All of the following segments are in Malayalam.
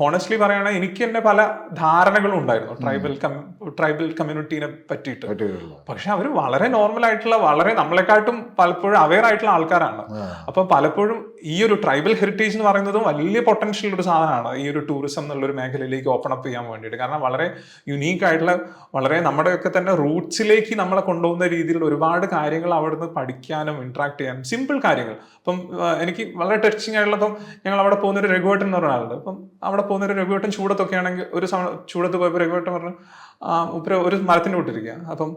ഹോണസ്റ്റ്ലി പറയുകയാണെങ്കിൽ എനിക്ക് തന്നെ പല ധാരണകളും ഉണ്ടായിരുന്നു ട്രൈബൽ ട്രൈബൽ കമ്മ്യൂണിറ്റീനെ പറ്റിയിട്ട്. പക്ഷെ അവർ വളരെ നോർമൽ ആയിട്ടുള്ള വളരെ നമ്മളെക്കാട്ടും പലപ്പോഴും അവെയർ ആയിട്ടുള്ള ആൾക്കാരാണ്. അപ്പൊ പലപ്പോഴും ഈ ഒരു ട്രൈബൽ ഹെറിറ്റേജ് എന്ന് പറയുന്നതും വലിയ പൊട്ടൻഷ്യൽ ഒരു സാധനമാണ്. ഈ ഒരു ടൂറിസം എന്നുള്ളൊരു മേഖലയിലേക്ക് ഓപ്പൺ അപ്പ് ചെയ്യാൻ വേണ്ടിയിട്ട്. കാരണം വളരെ യുണീക്ക് ആയിട്ടുള്ള വളരെ നമ്മുടെയൊക്കെ തന്നെ റൂട്ട്സിലേക്ക് നമ്മളെ കൊണ്ടുപോകുന്ന രീതിയിലുള്ള ഒരുപാട് കാര്യങ്ങൾ അവിടുന്ന് പഠിക്കാനും ഇന്ററാക്ട് ചെയ്യാനും സിമ്പിൾ കാര്യങ്ങൾ. അപ്പം എനിക്ക് വളരെ ടച്ചിങ് ആയിട്ടുള്ള ഇപ്പം ഞങ്ങൾ അവിടെ പോകുന്ന ഒരു രഘുവേട്ടൻ എന്ന് പറഞ്ഞ ആളുണ്ട്. അപ്പം അവിടെ പോകുന്ന ഒരു രഘുവേട്ടൻ ചൂടത്തൊക്കെ ആണെങ്കിൽ ഒരു സമയം ചൂടത്ത് പോയപ്പോൾ രഘുവേട്ടൻ പറഞ്ഞു ആ, ഉപ്പര ഒരു മരത്തിന്റെ കൂട്ടിരിക്കുക അപ്പം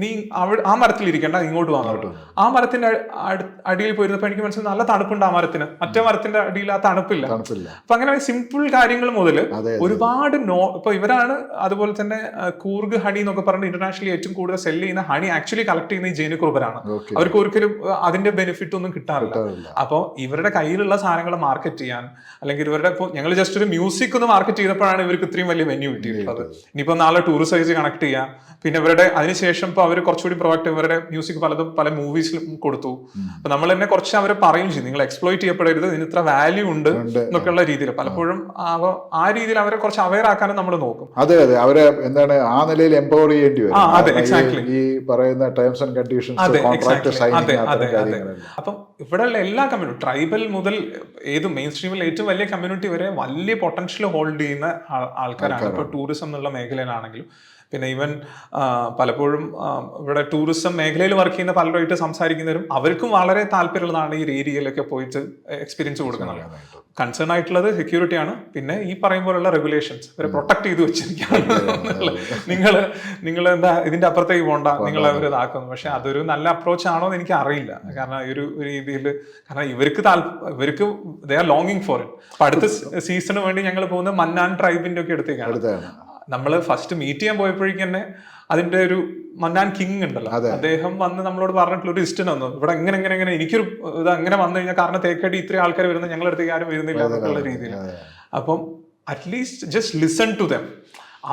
നീ- അവിടെ ആ മരത്തിൽ ഇരിക്കണ്ട ഇങ്ങോട്ട് വാങ്ങോട്ട് ആ മരത്തിന്റെ അടിയിൽ പോയിരുന്നപ്പോൾ എനിക്ക് മനസ്സിലായി നല്ല തണുപ്പുണ്ട് ആ മരത്തിന്. മറ്റേ മരത്തിന്റെ അടിയിൽ ആ തണുപ്പില്ല. അപ്പൊ അങ്ങനെ സിമ്പിൾ കാര്യങ്ങൾ മുതൽ ഒരുപാട് നോ ഇപ്പൊ ഇവരാണ് അതുപോലെ തന്നെ കൂർഗ് ഹണി എന്നൊക്കെ പറഞ്ഞ് ഇന്റർനാഷണലി ഏറ്റവും കൂടുതൽ സെൽ ചെയ്യുന്ന ഹണി ആക്ച്വലി കളക്ട് ചെയ്യുന്ന ഈ ജൈന കുറുബരാണ് അവർക്ക് ഒരിക്കലും അതിന്റെ ബെനിഫിറ്റ് ഒന്നും കിട്ടാറില്ല. കിട്ടാറില്ല. അപ്പോൾ ഇവരുടെ കയ്യിലുള്ള സാധനങ്ങൾ മാർക്കറ്റ് ചെയ്യാൻ അല്ലെങ്കിൽ ഇവരുടെ ഇപ്പോൾ ഞങ്ങൾ ജസ്റ്റ് ഒരു മ്യൂസിക് ഒന്ന് മാർക്കറ്റ് ചെയ്തപ്പോഴാണ് ഇവർക്ക് ഇത്രയും വലിയ വെന്യൂ കിട്ടിയിട്ടുള്ളത്. ഇനിയിപ്പോൾ നാളെ ടൂറിസ്റ്റ് ആയിട്ട് കണക്ട് ചെയ്യാം. പിന്നെ ഇവരുടെ അതിനുശേഷം ഇപ്പോൾ അവർ കുറച്ചുകൂടി പ്രൊഡക്റ്റ് ഇവരുടെ മ്യൂസിക് പലതും പല മൂവീസിലും കൊടുത്തു. അപ്പൊ നമ്മൾ തന്നെ കുറച്ച് അവരെ പറയും ചെയ്യും നിങ്ങൾ എക്സ്പ്ലോയിറ്റ് ചെയ്യപ്പെടരുത്. ഇതിന് ഇത്ര വാല്യൂ ഉണ്ട്. എന്നൊക്കെയുള്ള രീതിയിൽ. പലപ്പോഴും ആ രീതിയിൽ അവരെ കുറച്ച് അവയർ ആക്കാനും നമ്മൾ നോക്കും. അതെ അതെ. അവരെ എന്താണ് ആ നിലയിൽ എംപവർ ചെയ്യേണ്ടി വരും. ഈ- പറയുന്ന ടേംസ് ആൻഡ് കണ്ടീഷൻസ് കോൺട്രാക്ട്. അപ്പം ഇവിടെയുള്ള എല്ലാ കമ്മ്യൂണിറ്റി ട്രൈബൽ മുതൽ ഏത് മെയിൻ സ്ട്രീമിൽ ഏറ്റവും വലിയ കമ്മ്യൂണിറ്റി വരെ വലിയ പൊട്ടൻഷ്യൽ ഹോൾഡ് ചെയ്യുന്ന ആൾക്കാരാണ്. ഇപ്പോൾ ടൂറിസം എന്നുള്ള മേഖലയിലാണെങ്കിലും പിന്നെ ഈവൻ പലപ്പോഴും ഇവിടെ ടൂറിസം മേഖലയിൽ വർക്ക് ചെയ്യുന്ന പലരുമായിട്ട് സംസാരിക്കുന്നവരും അവർക്കും വളരെ താല്പര്യമുള്ളതാണ് ഈ ഏരിയയിലൊക്കെ പോയിട്ട് എക്സ്പീരിയൻസ് കൊടുക്കുന്നത്. കൺസേൺ ആയിട്ടുള്ളത് സെക്യൂരിറ്റിയാണ് പിന്നെ ഈ പറയും പോലുള്ള റെഗുലേഷൻസ് ഇവരെ പ്രൊട്ടക്ട് ചെയ്ത് വെച്ചിരിക്കുകയാണ്. നിങ്ങൾ നിങ്ങൾ എന്താ ഇതിന്റെ അപ്പുറത്തേക്ക് പോകണ്ട നിങ്ങൾ അവർ ഇതാക്കുന്നു. പക്ഷെ അതൊരു നല്ല അപ്രോച്ച് ആണോ എന്ന് എനിക്ക് അറിയില്ല. കാരണം ഈ ഒരു രീതിയിൽ കാരണം ഇവർക്ക് താല്പര്യം ഇവർക്ക് ദേ ആർ ലോങ്ങിങ് ഫോർ ഇറ്റ് അടുത്ത സീസണിന് വേണ്ടി ഞങ്ങൾ പോകുന്ന മന്നാൻ ട്രൈബിന്റെ ഒക്കെ അടുത്തേക്കാണ്. നമ്മൾ ഫസ്റ്റ് മീറ്റ് ചെയ്യാൻ പോയപ്പോഴേക്കും തന്നെ അതിന്റെ ഒരു മന്നാൻ കിങ് ഉണ്ടല്ലോ. അദ്ദേഹം വന്ന് നമ്മളോട് പറഞ്ഞിട്ടുള്ള ഒരു ലിസ്റ്റ് വന്നു ഇവിടെ എങ്ങനെ എങ്ങനെ എങ്ങനെ എനിക്കൊരു ഇത് അങ്ങനെ വന്നു കഴിഞ്ഞാൽ കാരണം തേക്കടി ഇത്രയും ആൾക്കാർ വരുന്ന ഞങ്ങളുടെ അടുത്തേക്ക് ആരും വരുന്നില്ല എന്നുള്ള രീതിയിൽ. അപ്പം at least just listen to them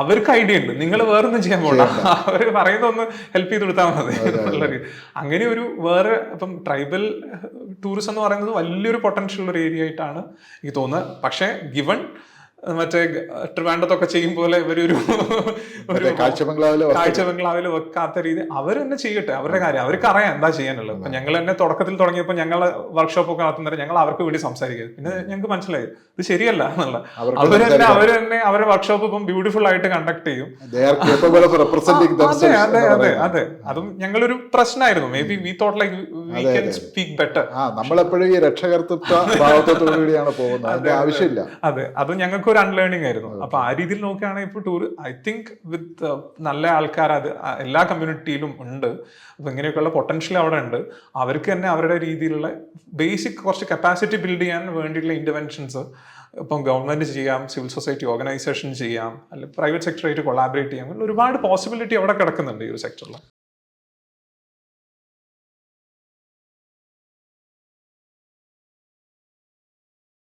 അവർക്ക് ഐഡിയ ഉണ്ട്. നിങ്ങൾ വേറൊന്നും ചെയ്യാൻ പോകണം അവർ പറയുന്നൊന്ന് ഹെൽപ്പ് ചെയ്ത് കൊടുത്താൽ മതി എന്നുള്ളൊരു അങ്ങനെ ഒരു വേറെ ഇപ്പം ട്രൈബൽ ടൂറിസം എന്ന് പറയുന്നത് വലിയൊരു പൊട്ടൻഷ്യൽ ഉള്ള ഒരു ഏരിയ ആയിട്ടാണ് എനിക്ക് തോന്നുന്നത്. പക്ഷേ ഗിവൺ മറ്റേ ട്രിവാൻഡത്തൊക്കെ ചെയ്യും പോലെ ഇവരൊരു ഒരു കാഴ്ച ബംഗ്ലാവിൽ വെക്കാത്ത രീതി അവർ തന്നെ ചെയ്യട്ടെ അവരുടെ കാര്യം അവർക്ക് അറിയാം എന്താ ചെയ്യാനുള്ളത്. അപ്പൊ ഞങ്ങൾ തന്നെ തുടക്കത്തിൽ തുടങ്ങിയപ്പോൾ ഞങ്ങൾ വർക്ക്ഷോപ്പ് ഒക്കെ നടത്തുന്നവരെ ഞങ്ങൾ അവർക്ക് വേണ്ടി സംസാരിക്കുന്നത് പിന്നെ ഞങ്ങൾക്ക് മനസ്സിലായി ഇത് ശരിയല്ല എന്നുള്ള. അവർ തന്നെ അവർ തന്നെ അവരുടെ വർക്ക്ഷോപ്പ് ഇപ്പം ബ്യൂട്ടിഫുൾ ആയിട്ട് കണ്ടക്ട് ചെയ്യും. അതെ അതെ അതെ. അതെ. അതും ഞങ്ങളൊരു പ്രശ്നമായിരുന്നു maybe we thought like we can speak better നമ്മളെപ്പോഴും ഈ രക്ഷകർത്തൃത്വ ഭാവത്തോടുകൂടിയാണ് പോകുന്നത്. ആവശ്യമില്ല. അതെ അത് ഞങ്ങൾക്ക് ഒരു അൺലേണിംഗ് ആയിരുന്നു. അപ്പൊ ആ രീതിയിൽ നോക്കുകയാണെങ്കിൽ ഇപ്പോൾ ടൂർ ഐ തിങ്ക് വിത്ത് നല്ല ആൾക്കാർ അത് എല്ലാ കമ്മ്യൂണിറ്റിയിലും ഉണ്ട്. അപ്പൊ ഇങ്ങനെയൊക്കെയുള്ള പൊട്ടൻഷ്യൽ അവിടെ ഉണ്ട്. അവർക്ക് തന്നെ അവരുടെ രീതിയിലുള്ള ബേസിക് കുറച്ച് കപ്പാസിറ്റി ബിൽഡ് ചെയ്യാൻ വേണ്ടിയിട്ടുള്ള ഇന്റർവെൻഷൻസ് ഇപ്പം ഗവൺമെന്റ് ചെയ്യാം സിവിൽ സൊസൈറ്റി ഓർഗനൈസേഷൻ ചെയ്യാം അല്ലെങ്കിൽ പ്രൈവറ്റ് സെക്ടറായിട്ട് കൊളാബറേറ്റ് ചെയ്യാം. ഒരുപാട് പോസിബിലിറ്റി അവിടെ കിടക്കുന്നുണ്ട് ഈ ഒരു സെക്ടറിൽ